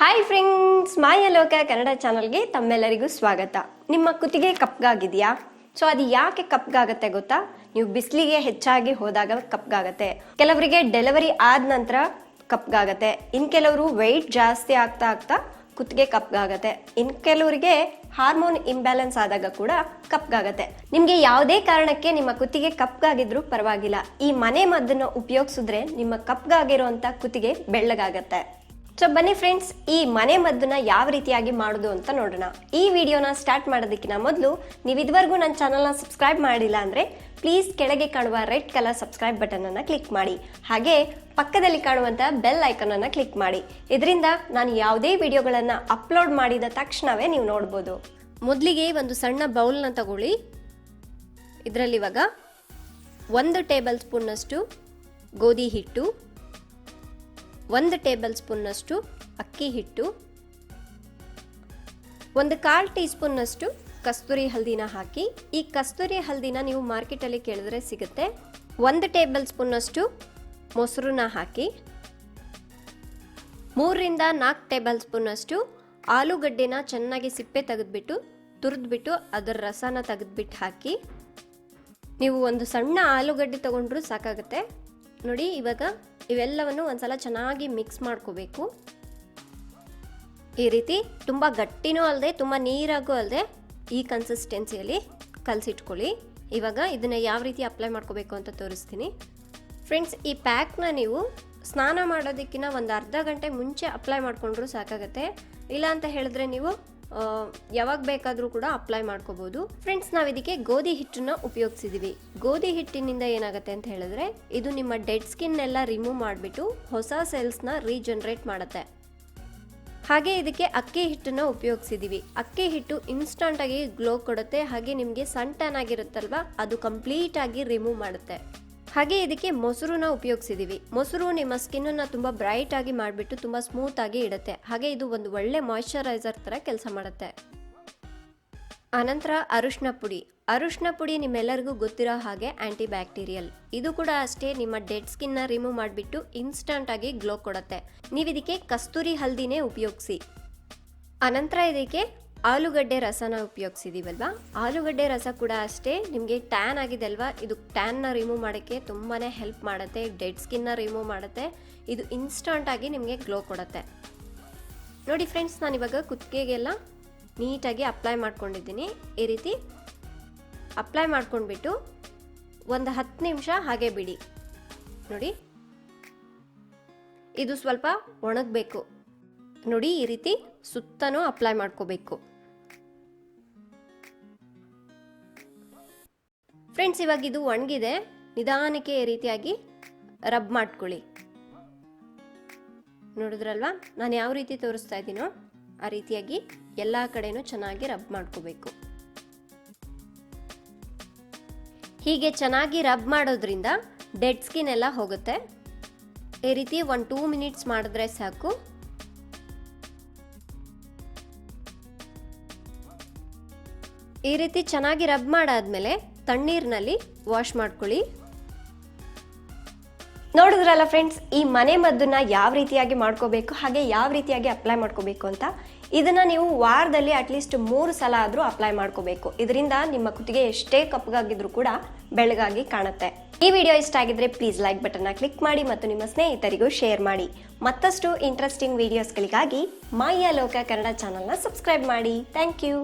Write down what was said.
Hi friends Mayaloka Kannada ಚಾನಲ್ಗೆ ತಮ್ಮೆಲ್ಲರಿಗೂ ಸ್ವಾಗತ. ನಿಮ್ಮ ಕುತ್ತಿಗೆ ಕಪ್ಗಾಗಿದೆಯಾ? ಸೊ ಅದು ಯಾಕೆ ಕಪ್ಗಾಗತ್ತೆ ಗೊತ್ತಾ? ನೀವು ಬಿಸಿಲಿಗೆ ಹೆಚ್ಚಾಗಿ ಹೋದಾಗ ಕಪ್ಗಾಗತ್ತೆ. ಕೆಲವರಿಗೆ ಡೆಲಿವರಿ ಆದ ನಂತರ ಕಪ್ಗಾಗತ್ತೆ. ಇನ್ ಕೆಲವರು ವೆಯ್ಟ್ ಜಾಸ್ತಿ ಆಗ್ತಾ ಆಗ್ತಾ ಕುತ್ತಿಗೆ ಕಪ್ಗಾಗತ್ತೆ. ಇನ್ ಕೆಲವರಿಗೆ ಹಾರ್ಮೋನ್ ಇಂಬ್ಯಾಲೆನ್ಸ್ ಆದಾಗ ಕೂಡ ಕಪ್ಗಾಗತ್ತೆ. ನಿಮ್ಗೆ ಯಾವುದೇ ಕಾರಣಕ್ಕೆ ನಿಮ್ಮ ಕುತ್ತಿಗೆ ಕಪ್ಗಾಗಿದ್ರು ಪರವಾಗಿಲ್ಲ. ಈ ಮನೆ ಮದ್ದನ್ನು ಉಪಯೋಗಿಸಿದ್ರೆ ನಿಮ್ಮ ಕಪ್ಗಾಗಿರುವಂತ ಕುತ್ತಿಗೆ ಬೆಳ್ಳಗಾಗತ್ತೆ. ಸೊ ಬನ್ನಿ ಫ್ರೆಂಡ್ಸ್ ಈ ಮನೆ ಮದ್ದನ್ನ ಯಾವ ರೀತಿಯಾಗಿ ಮಾಡೋದು ಅಂತ ನೋಡೋಣ. ಈ ವಿಡಿಯೋನ ಸ್ಟಾರ್ಟ್ ಮಾಡೋದಕ್ಕಿಂತ ಮೊದಲು ನೀವು ಇದುವರೆಗೂ ನನ್ನ ಚಾನಲ್ನ ಸಬ್ಸ್ಕ್ರೈಬ್ ಮಾಡಿಲ್ಲ ಅಂದರೆ ಪ್ಲೀಸ್ ಕೆಳಗೆ ಕಾಣುವ ರೆಡ್ ಕಲರ್ ಸಬ್ಸ್ಕ್ರೈಬ್ ಬಟನ್ ಅನ್ನು ಕ್ಲಿಕ್ ಮಾಡಿ. ಹಾಗೆ ಪಕ್ಕದಲ್ಲಿ ಕಾಣುವಂಥ ಬೆಲ್ ಅನ್ನು ಕ್ಲಿಕ್ ಮಾಡಿ. ಇದರಿಂದ ನಾನು ಯಾವುದೇ ವಿಡಿಯೋಗಳನ್ನು ಅಪ್ಲೋಡ್ ಮಾಡಿದ ತಕ್ಷಣವೇ ನೀವು ನೋಡ್ಬೋದು. ಮೊದಲಿಗೆ ಒಂದು ಸಣ್ಣ ಬೌಲ್ನ ತಗೊಳ್ಳಿ. ಇದರಲ್ಲಿ ಇವಾಗ ಒಂದು ಟೇಬಲ್ ಸ್ಪೂನ್ನಷ್ಟು ಗೋಧಿ ಹಿಟ್ಟು ಒಂದು ಟೇಬಲ್ ಸ್ಪೂನ್ನಷ್ಟು ಅಕ್ಕಿ ಹಿಟ್ಟು, ಒಂದು ಕಾಲು ಟೀ ಸ್ಪೂನ್ನಷ್ಟು ಕಸ್ತೂರಿ ಹಲ್ದಿನ ಹಾಕಿ. ಈ ಕಸ್ತೂರಿ ಹಲ್ದಿನ ನೀವು ಮಾರ್ಕೆಟಲ್ಲಿ ಕೇಳಿದ್ರೆ ಸಿಗುತ್ತೆ. ಒಂದು ಟೇಬಲ್ ಸ್ಪೂನ್ನಷ್ಟು ಮೊಸರನ್ನ ಹಾಕಿ. ಮೂರರಿಂದ ನಾಲ್ಕು ಟೇಬಲ್ ಸ್ಪೂನ್ನಷ್ಟು ಆಲೂಗಡ್ಡೆನ ಚೆನ್ನಾಗಿ ಸಿಪ್ಪೆ ತೆಗೆದುಬಿಟ್ಟು, ತುರಿದ್ಬಿಟ್ಟು ಅದರ ರಸನ ತೆಗೆದುಬಿಟ್ಟು ಹಾಕಿ. ನೀವು ಒಂದು ಸಣ್ಣ ಆಲೂಗಡ್ಡೆ ತಗೊಂಡ್ರೂ ಸಾಕಾಗುತ್ತೆ. ನೋಡಿ, ಇವಾಗ ಇವೆಲ್ಲವನ್ನು ಒಂದ್ಸಲ ಚೆನ್ನಾಗಿ ಮಿಕ್ಸ್ ಮಾಡ್ಕೋಬೇಕು. ಈ ರೀತಿ ತುಂಬ ಗಟ್ಟಿನೂ ಅಲ್ಲದೆ ತುಂಬ ನೀರಾಗೂ ಅಲ್ಲದೆ ಈ ಕನ್ಸಿಸ್ಟೆನ್ಸಿಯಲ್ಲಿ ಕಲಸಿಟ್ಕೊಳ್ಳಿ. ಇವಾಗ ಇದನ್ನು ಯಾವ ರೀತಿ ಅಪ್ಲೈ ಮಾಡ್ಕೋಬೇಕು ಅಂತ ತೋರಿಸ್ತೀನಿ. ಫ್ರೆಂಡ್ಸ್ ಈ ಪ್ಯಾಕ್ನ ನೀವು ಸ್ನಾನ ಮಾಡೋದಕ್ಕಿಂತ ಒಂದು ಅರ್ಧ ಗಂಟೆ ಮುಂಚೆ ಅಪ್ಲೈ ಮಾಡಿಕೊಂಡ್ರೂ ಸಾಕಾಗುತ್ತೆ. ಇಲ್ಲ ಅಂತ ಹೇಳಿದ್ರೆ ನೀವು ಯಾವಾಗ ಬೇಕಾದರೂ ಕೂಡ ಅಪ್ಲೈ ಮಾಡ್ಕೋಬಹುದು ಫ್ರೆಂಡ್ಸ್ ನಾವು ಇದಕ್ಕೆ ಗೋಧಿ ಹಿಟ್ಟನ್ನ ಉಪಯೋಗಿಸಿದೀವಿ. ಗೋಧಿ ಹಿಟ್ಟಿನಿಂದ ಏನಾಗುತ್ತೆ ಅಂತ ಹೇಳಿದ್ರೆ, ಇದು ನಿಮ್ಮ ಡೆಡ್ ಸ್ಕಿನ್ ಎಲ್ಲ ರಿಮೂವ್ ಮಾಡಿಬಿಟ್ಟು ಹೊಸ ಸೆಲ್ಸ್ನ ರೀಜನರೇಟ್ ಮಾಡುತ್ತೆ. ಹಾಗೆ ಇದಕ್ಕೆ ಅಕ್ಕಿ ಹಿಟ್ಟನ್ನು ಉಪಯೋಗಿಸಿದೀವಿ. ಅಕ್ಕಿ ಹಿಟ್ಟು ಇನ್ಸ್ಟಂಟಾಗಿ ಗ್ಲೋ ಕೊಡುತ್ತೆ. ಹಾಗೆ ನಿಮಗೆ ಸನ್ ಟ್ಯಾನ್ ಆಗಿರುತ್ತಲ್ವಾ, ಅದು ಕಂಪ್ಲೀಟಾಗಿ ರಿಮೂವ್ ಮಾಡುತ್ತೆ. ಹಾಗೆ ಇದಕ್ಕೆ ಮೊಸರನ್ನ ಉಪಯೋಗಿಸಿದೀವಿ. ಮೊಸರು ನಿಮ್ಮ ಸ್ಕಿನ್ನನ್ನು ತುಂಬ ಬ್ರೈಟ್ ಆಗಿ ಮಾಡಿಬಿಟ್ಟು ತುಂಬ ಸ್ಮೂತ್ ಆಗಿ ಇಡುತ್ತೆ. ಹಾಗೆ ಇದು ಒಂದು ಒಳ್ಳೆ ಮಾಯಿಶ್ಚರೈಸರ್ ಥರ ಕೆಲಸ ಮಾಡುತ್ತೆ. ಅನಂತರ ಅರಿಶಿನ ಪುಡಿ. ಅರಿಶಿನ ಪುಡಿ ನಿಮ್ಮೆಲ್ಲರಿಗೂ ಗೊತ್ತಿರೋ ಹಾಗೆ ಆಂಟಿ ಬ್ಯಾಕ್ಟೀರಿಯಲ್ ಇದು ಕೂಡ ಅಷ್ಟೇ ನಿಮ್ಮ ಡೆಡ್ ಸ್ಕಿನ್ನ ರಿಮೂವ್ ಮಾಡಿಬಿಟ್ಟು ಇನ್ಸ್ಟಂಟ್ ಆಗಿ ಗ್ಲೋ ಕೊಡುತ್ತೆ. ನೀವು ಇದಕ್ಕೆ ಕಸ್ತೂರಿ ಹಲ್ದಿನೇ ಉಪಯೋಗಿಸಿ. ಅನಂತರ ಇದಕ್ಕೆ ಆಲೂಗಡ್ಡೆ ರಸನ ಉಪಯೋಗಿಸಿದೀವಲ್ವಾ? ಆಲೂಗಡ್ಡೆ ರಸ ಕೂಡ ಅಷ್ಟೇ, ನಿಮಗೆ ಟ್ಯಾನ್ ಆಗಿದೆ ಅಲ್ವಾ ಇದು ಟ್ಯಾನ್ನ ರಿಮೂವ್ ಮಾಡೋಕ್ಕೆ ತುಂಬಾ ಹೆಲ್ಪ್ ಮಾಡುತ್ತೆ ಡೆಡ್ ಸ್ಕಿನ್ನ ರಿಮೂವ್ ಮಾಡುತ್ತೆ, ಇದು ಇನ್ಸ್ಟಂಟಾಗಿ ನಿಮಗೆ ಗ್ಲೋ ಕೊಡುತ್ತೆ. ನೋಡಿ ಫ್ರೆಂಡ್ಸ್ ನಾನು ಇವಾಗ ಕುತ್ತಿಗೆಗೆಲ್ಲ ನೀಟಾಗಿ ಅಪ್ಲೈ ಮಾಡ್ಕೊಂಡಿದ್ದೀನಿ. ಈ ರೀತಿ ಅಪ್ಲೈ ಮಾಡ್ಕೊಂಡ್ಬಿಟ್ಟು ಒಂದು ಹತ್ತು ನಿಮಿಷ ಹಾಗೆ ಬಿಡಿ. ನೋಡಿ, ಇದು ಸ್ವಲ್ಪ ಒಣಗಬೇಕು. ನೋಡಿ, ಈ ರೀತಿ ಸುತ್ತನೂ ಅಪ್ಲೈ ಮಾಡ್ಕೋಬೇಕು. ಫ್ರೆಂಡ್ಸ್ ಇವಾಗ ಇದು ಒಣಗಿದೆ. ನಿಧಾನಕ್ಕೆ ಈ ರೀತಿಯಾಗಿ ರಬ್ ಮಾಡ್ಕೊಳ್ಳಿ. ನೋಡಿದ್ರಲ್ವಾ? ನಾನು ಯಾವ ರೀತಿ ತೋರಿಸ್ತಾ ಇದ್ದೀನೋ ಆ ರೀತಿಯಾಗಿ ಎಲ್ಲ ಕಡೆನೂ ಚೆನ್ನಾಗಿ ರಬ್ ಮಾಡ್ಕೋಬೇಕು. ಹೀಗೆ ಚೆನ್ನಾಗಿ ರಬ್ ಮಾಡೋದ್ರಿಂದ ಡೆಡ್ ಸ್ಕಿನ್ ಎಲ್ಲ ಹೋಗುತ್ತೆ. ಈ ರೀತಿ ಒಂದು ಟೂ ಮಿನಿಟ್ಸ್ ಮಾಡಿದ್ರೆ ಸಾಕು. ಈ ರೀತಿ ಚೆನ್ನಾಗಿ ರಬ್ ಮಾಡಾದ್ಮೇಲೆ ತಣ್ಣೀರಿನಲ್ಲಿ ವಾಶ್ ಮಾಡ್ಕೊಳ್ಳಿ. ನೋಡಿದ್ರಲ್ಲ ಫ್ರೆಂಡ್ಸ್ ಈ ಮನೆ ಮದ್ದನ್ನ ಯಾವ ರೀತಿಯಾಗಿ ಮಾಡ್ಕೋಬೇಕು, ಹಾಗೆ ಯಾವ ರೀತಿಯಾಗಿ ಅಪ್ಲೈ ಮಾಡ್ಕೋಬೇಕು ಅಂತ, ಇದನ್ನ ನೀವು ವಾರದಲ್ಲಿ ಅಟ್ಲೀಸ್ಟ್ ಮೂರು ಸಲ ಆದರೂ ಅಪ್ಲೈ ಮಾಡ್ಕೋಬೇಕು. ಇದರಿಂದ ನಿಮ್ಮ ಕುತ್ತಿಗೆ ಎಷ್ಟೇ ಕಪ್ಪಗಾಗಿದ್ರು ಕೂಡ ಬೆಳಗಾಗಿ ಕಾಣುತ್ತೆ. ಈ ವಿಡಿಯೋ ಇಷ್ಟ ಆಗಿದ್ರೆ ಪ್ಲೀಸ್ ಲೈಕ್ ಬಟನ್ನ ಕ್ಲಿಕ್ ಮಾಡಿ ಮತ್ತು ನಿಮ್ಮ ಸ್ನೇಹಿತರಿಗೂ ಶೇರ್ ಮಾಡಿ. ಮತ್ತಷ್ಟು ಇಂಟ್ರೆಸ್ಟಿಂಗ್ ವಿಡಿಯೋಸ್ಗಳಿಗಾಗಿ ಮೈ ಲೋಕ ಕನ್ನಡ ಚಾನಲ್ನ ಸಬ್ಸ್ಕ್ರೈಬ್ ಮಾಡಿ. Thank you